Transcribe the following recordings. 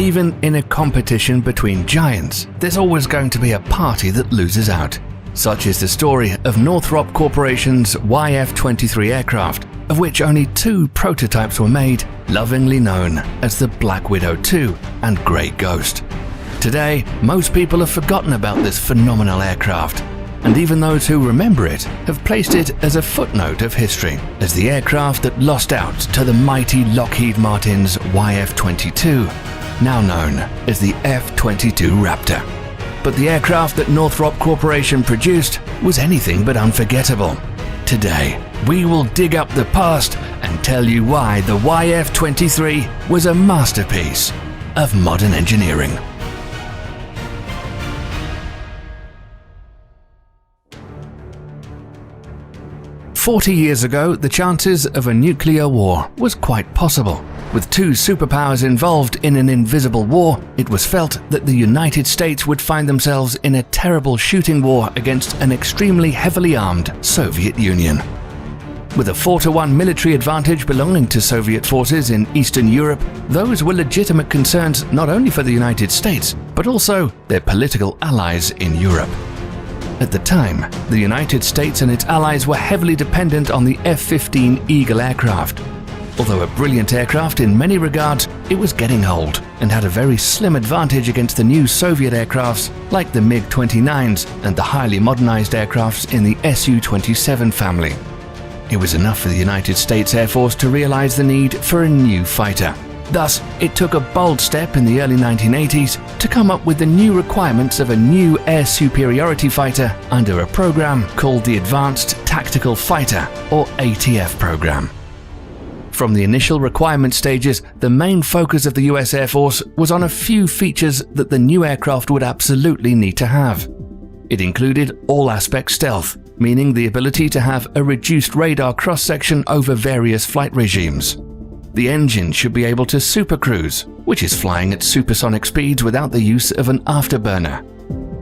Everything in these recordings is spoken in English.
Even in a competition between giants, there's always going to be a party that loses out. Such is the story of Northrop Corporation's YF 23 aircraft, of which only two prototypes were made, lovingly known as the Black Widow 2 and Grey Ghost. Today, most people have forgotten about this phenomenal aircraft, and even those who remember it have placed it as a footnote of history, as the aircraft that lost out to the mighty Lockheed Martin's YF 22, now known as the F 22 Raptor. But the aircraft that Northrop Corporation produced was anything but unforgettable. Today, we will dig up the past and tell you why the YF 23 was a masterpiece of modern engineering. Forty years ago, the chances of a nuclear war was quite possible. With two superpowers involved in an invisible war, it was felt that the United States would find themselves in a terrible shooting war against an extremely heavily armed Soviet Union. With a 4 to 1 military advantage belonging to Soviet forces in Eastern Europe, those were legitimate concerns not only for the United States, but also their political allies in Europe. At the time, the United States and its allies were heavily dependent on the F 15 Eagle aircraft. Although a brilliant aircraft in many regards, it was getting old and had a very slim advantage against the new Soviet aircrafts like the MiG 29s and the highly modernized aircrafts in the Su 27 family. It was enough for the United States Air Force to realize the need for a new fighter. Thus, it took a bold step in the early 1980s to come up with the new requirements of a new air superiority fighter under a program called the Advanced Tactical Fighter, or ATF program. From the initial requirement stages, the main focus of the US Air Force was on a few features that the new aircraft would absolutely need to have. It included all aspect stealth, meaning the ability to have a reduced radar cross section over various flight regimes. The engine should be able to supercruise, which is flying at supersonic speeds without the use of an afterburner.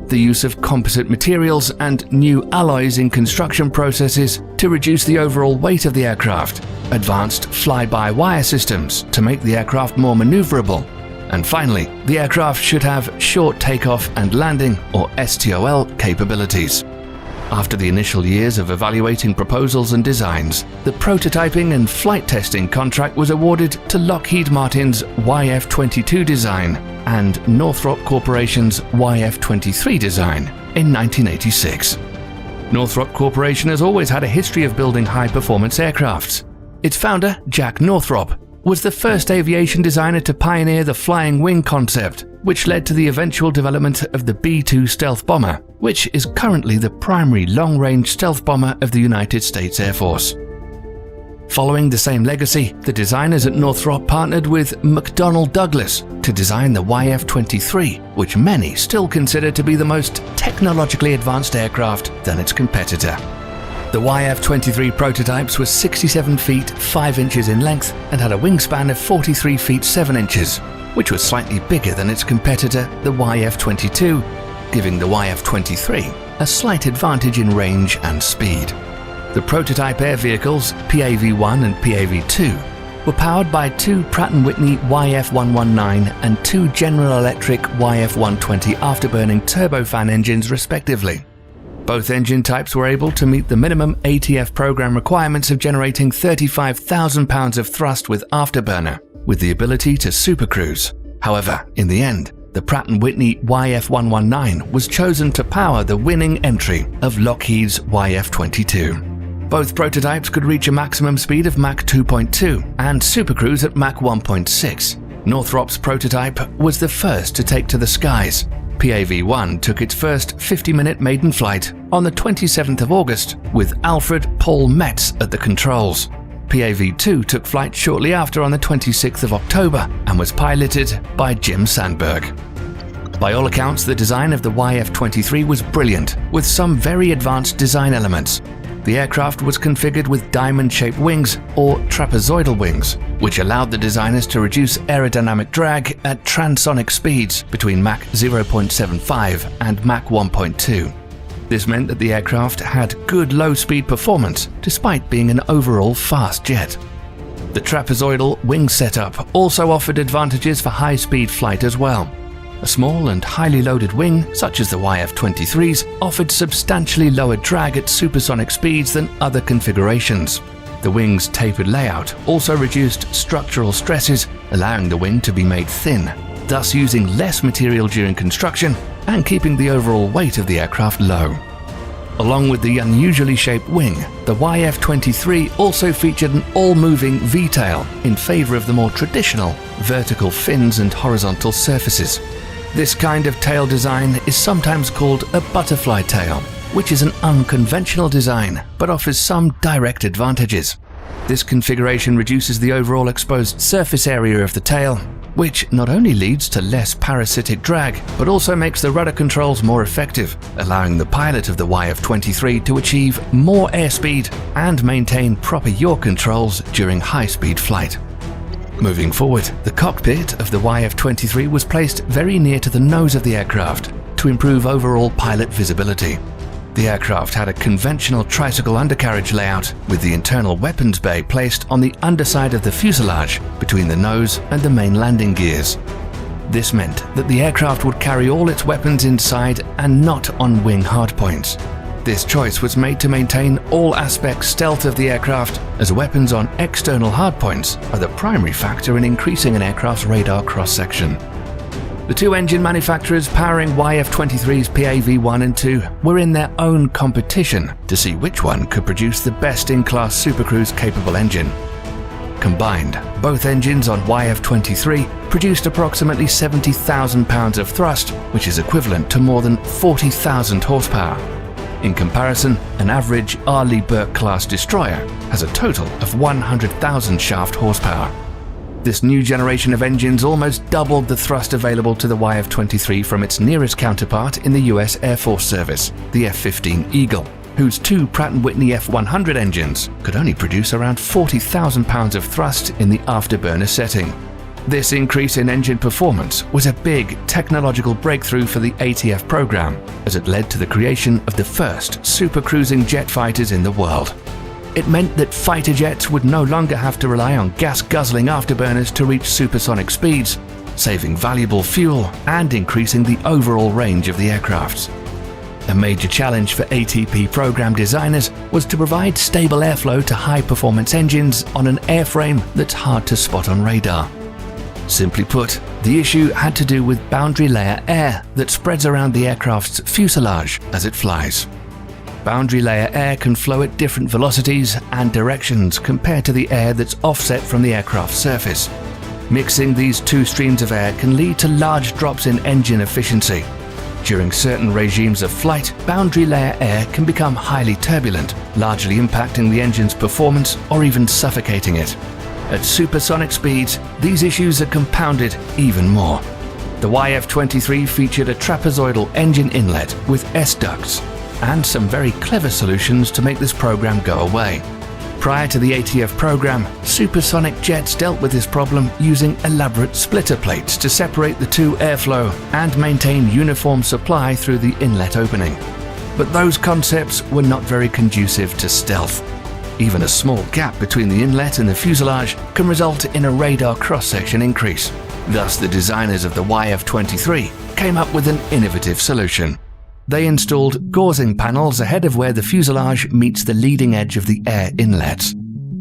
The use of composite materials and new alloys in construction processes to reduce the overall weight of the aircraft, advanced fly-by-wire systems to make the aircraft more maneuverable, and finally, the aircraft should have short takeoff and landing or STOL capabilities. After the initial years of evaluating proposals and designs, the prototyping and flight testing contract was awarded to Lockheed Martin's YF 22 design and Northrop Corporation's YF 23 design in 1986. Northrop Corporation has always had a history of building high performance aircrafts. Its founder, Jack Northrop, was the first aviation designer to pioneer the flying wing concept, which led to the eventual development of the B 2 stealth bomber, which is currently the primary long range stealth bomber of the United States Air Force. Following the same legacy, the designers at Northrop partnered with McDonnell Douglas to design the YF 23, which many still consider to be the most technologically advanced aircraft than its competitor. The YF-23 prototypes were 67 feet 5 inches in length and had a wingspan of 43 feet 7 inches, which was slightly bigger than its competitor, the YF-22, giving the YF-23 a slight advantage in range and speed. The prototype air vehicles, PAV-1 and PAV-2, were powered by two Pratt & Whitney YF-119 and two General Electric YF-120 afterburning turbofan engines respectively. Both engine types were able to meet the minimum ATF program requirements of generating 35,000 pounds of thrust with afterburner, with the ability to supercruise. However, in the end, the Pratt & Whitney YF-119 was chosen to power the winning entry of Lockheed's YF-22. Both prototypes could reach a maximum speed of Mach 2.2 and supercruise at Mach 1.6. Northrop's prototype was the first to take to the skies, PAV-1 took its first 50-minute maiden flight on the 27th of August with Alfred Paul Metz at the controls. PAV-2 took flight shortly after on the 26th of October and was piloted by Jim Sandberg. By all accounts, the design of the YF-23 was brilliant, with some very advanced design elements, the aircraft was configured with diamond-shaped wings or trapezoidal wings, which allowed the designers to reduce aerodynamic drag at transonic speeds between Mach 0.75 and Mach 1.2. This meant that the aircraft had good low-speed performance despite being an overall fast jet. The trapezoidal wing setup also offered advantages for high speed flight as well. A small and highly loaded wing, such as the YF-23's, offered substantially lower drag at supersonic speeds than other configurations. The wing's tapered layout also reduced structural stresses, allowing the wing to be made thin, thus using less material during construction and keeping the overall weight of the aircraft low. Along with the unusually shaped wing, the YF-23 also featured an all-moving V-tail in favour of the more traditional vertical fins and horizontal surfaces. This kind of tail design is sometimes called a butterfly tail, which is an unconventional design but offers some direct advantages. This configuration reduces the overall exposed surface area of the tail, which not only leads to less parasitic drag, but also makes the rudder controls more effective, allowing the pilot of the YF-23 to achieve more airspeed and maintain proper yaw controls during high-speed flight. Moving forward, the cockpit of the YF-23 was placed very near to the nose of the aircraft to improve overall pilot visibility. The aircraft had a conventional tricycle undercarriage layout with the internal weapons bay placed on the underside of the fuselage between the nose and the main landing gears. This meant that the aircraft would carry all its weapons inside and not on wing hardpoints. This choice was made to maintain all aspects stealth of the aircraft, as weapons on external hardpoints are the primary factor in increasing an aircraft's radar cross-section. The two engine manufacturers powering YF-23's PAV-1 and 2 were in their own competition to see which one could produce the best-in-class Super Cruise capable engine. Combined, both engines on YF-23 produced approximately 70,000 pounds of thrust, which is equivalent to more than 40,000 horsepower. In comparison, an average Arleigh Burke class destroyer has a total of 100,000 shaft horsepower. This new generation of engines almost doubled the thrust available to the YF-23 from its nearest counterpart in the US Air Force Service, the F-15 Eagle, whose two Pratt & Whitney F-100 engines could only produce around 40,000 pounds of thrust in the afterburner setting. This increase in engine performance was a big technological breakthrough for the ATF program, as it led to the creation of the first supercruising jet fighters in the world. It meant that fighter jets would no longer have to rely on gas-guzzling afterburners to reach supersonic speeds, saving valuable fuel and increasing the overall range of the aircrafts. A major challenge for ATP program designers was to provide stable airflow to high-performance engines on an airframe that's hard to spot on radar. Simply put, the issue had to do with boundary layer air that spreads around the aircraft's fuselage as it flies. Boundary layer air can flow at different velocities and directions compared to the air that's offset from the aircraft's surface. Mixing these two streams of air can lead to large drops in engine efficiency. During certain regimes of flight, boundary layer air can become highly turbulent, largely impacting the engine's performance or even suffocating it. At supersonic speeds, these issues are compounded even more. The YF-23 featured a trapezoidal engine inlet with S-ducts and some very clever solutions to make this program go away. Prior to the ATF program, supersonic jets dealt with this problem using elaborate splitter plates to separate the two airflow and maintain uniform supply through the inlet opening. But those concepts were not very conducive to stealth. Even a small gap between the inlet and the fuselage can result in a radar cross-section increase. Thus, the designers of the YF-23 came up with an innovative solution. They installed gauzing panels ahead of where the fuselage meets the leading edge of the air inlets.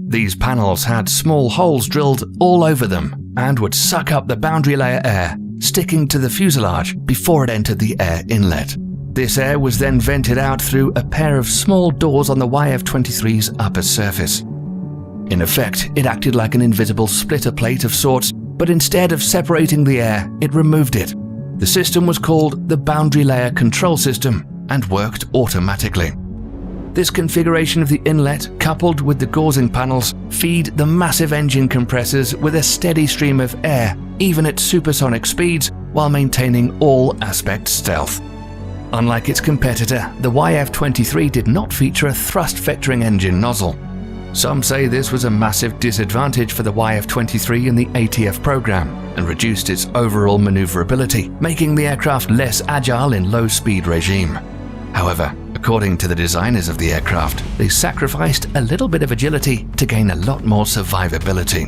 These panels had small holes drilled all over them and would suck up the boundary layer air, sticking to the fuselage before it entered the air inlet. This air was then vented out through a pair of small doors on the YF-23's upper surface. In effect, it acted like an invisible splitter plate of sorts, but instead of separating the air, it removed it. The system was called the Boundary Layer Control System and worked automatically. This configuration of the inlet, coupled with the gauzing panels, feed the massive engine compressors with a steady stream of air, even at supersonic speeds, while maintaining all aspect stealth. Unlike its competitor, the YF-23 did not feature a thrust vectoring engine nozzle. Some say this was a massive disadvantage for the YF-23 in the ATF program and reduced its overall maneuverability, making the aircraft less agile in low-speed regime. However, According to the designers of the aircraft, they sacrificed a little bit of agility to gain a lot more survivability.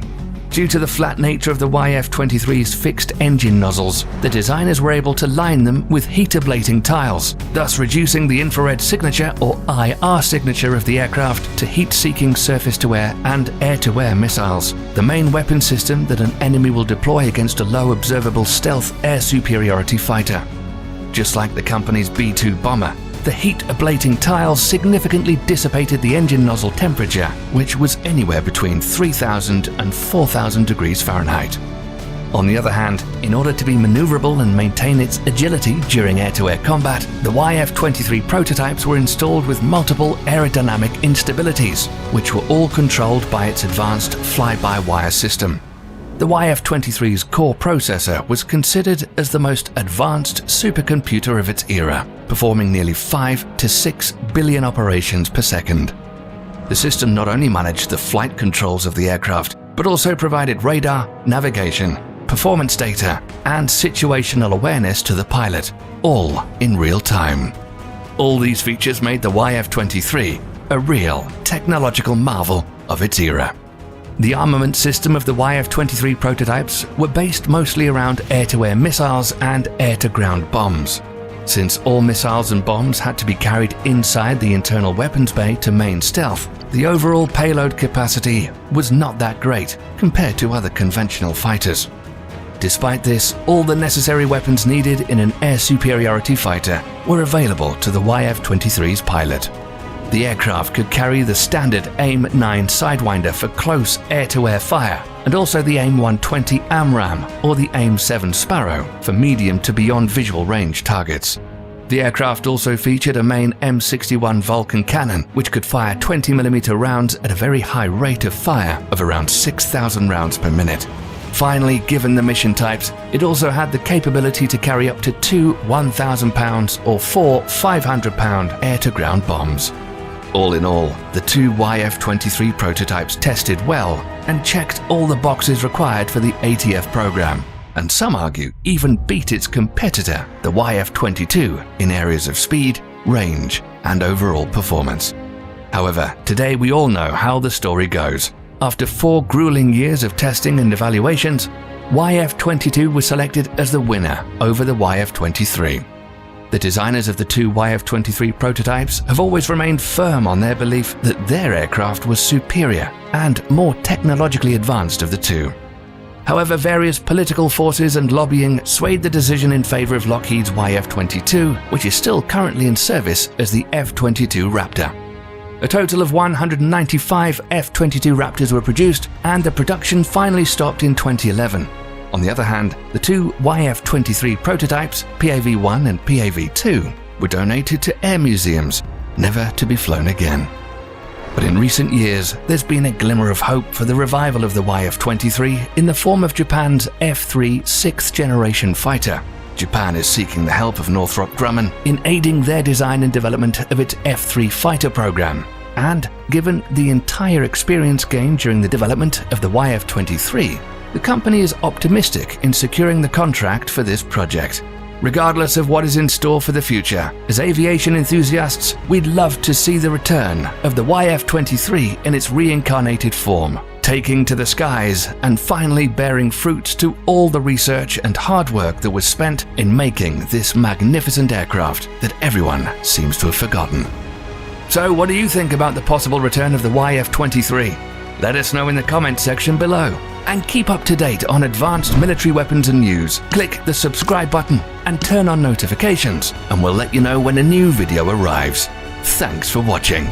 Due to the flat nature of the YF-23's fixed engine nozzles, the designers were able to line them with heat ablating tiles, thus reducing the infrared signature or IR signature of the aircraft to heat-seeking surface-to-air and air-to-air missiles, the main weapon system that an enemy will deploy against a low observable stealth air superiority fighter. Just like the company's B-2 bomber, the heat ablating tiles significantly dissipated the engine nozzle temperature, which was anywhere between 3000 and 4000 degrees Fahrenheit. On the other hand, in order to be maneuverable and maintain its agility during air to air combat, the YF 23 prototypes were installed with multiple aerodynamic instabilities, which were all controlled by its advanced fly by wire system. The YF-23's core processor was considered as the most advanced supercomputer of its era, performing nearly 5 to 6 billion operations per second. The system not only managed the flight controls of the aircraft, but also provided radar, navigation, performance data, and situational awareness to the pilot, all in real time. All these features made the YF-23 a real technological marvel of its era. The armament system of the YF-23 prototypes were based mostly around air-to-air missiles and air-to-ground bombs. Since all missiles and bombs had to be carried inside the internal weapons bay to main stealth, the overall payload capacity was not that great compared to other conventional fighters. Despite this, all the necessary weapons needed in an air superiority fighter were available to the YF-23's pilot. The aircraft could carry the standard AIM-9 Sidewinder for close air-to-air fire, and also the AIM-120 AMRAAM or the AIM-7 Sparrow for medium to beyond visual range targets. The aircraft also featured a main M61 Vulcan cannon, which could fire 20mm rounds at a very high rate of fire of around 6,000 rounds per minute. Finally, given the mission types, it also had the capability to carry up to two 1,000 pounds or four 500 pound air-to-ground bombs. All in all, the two YF-23 prototypes tested well and checked all the boxes required for the ATF program, and some argue even beat its competitor, the YF-22, in areas of speed, range, and overall performance. However, today we all know how the story goes. After four grueling years of testing and evaluations, YF-22 was selected as the winner over the YF-23. The designers of the two YF-23 prototypes have always remained firm on their belief that their aircraft was superior and more technologically advanced of the two. However, various political forces and lobbying swayed the decision in favor of Lockheed's YF-22, which is still currently in service as the F-22 Raptor. A total of 195 F-22 Raptors were produced, and the production finally stopped in 2011. On the other hand, the two YF-23 prototypes, PAV-1 and PAV-2, were donated to air museums, never to be flown again. But in recent years, there's been a glimmer of hope for the revival of the YF-23 in the form of Japan's F-3 sixth generation fighter. Japan is seeking the help of Northrop Grumman in aiding their design and development of its F-3 fighter program. And given the entire experience gained during the development of the YF-23, the company is optimistic in securing the contract for this project. Regardless of what is in store for the future, as aviation enthusiasts, we'd love to see the return of the YF 23 in its reincarnated form, taking to the skies and finally bearing fruit to all the research and hard work that was spent in making this magnificent aircraft that everyone seems to have forgotten. So, what do you think about the possible return of the YF 23? Let us know in the comments section below and keep up to date on advanced military weapons and news, click the subscribe button and turn on notifications, and we'll let you know when a new video arrives. Thanks for watching.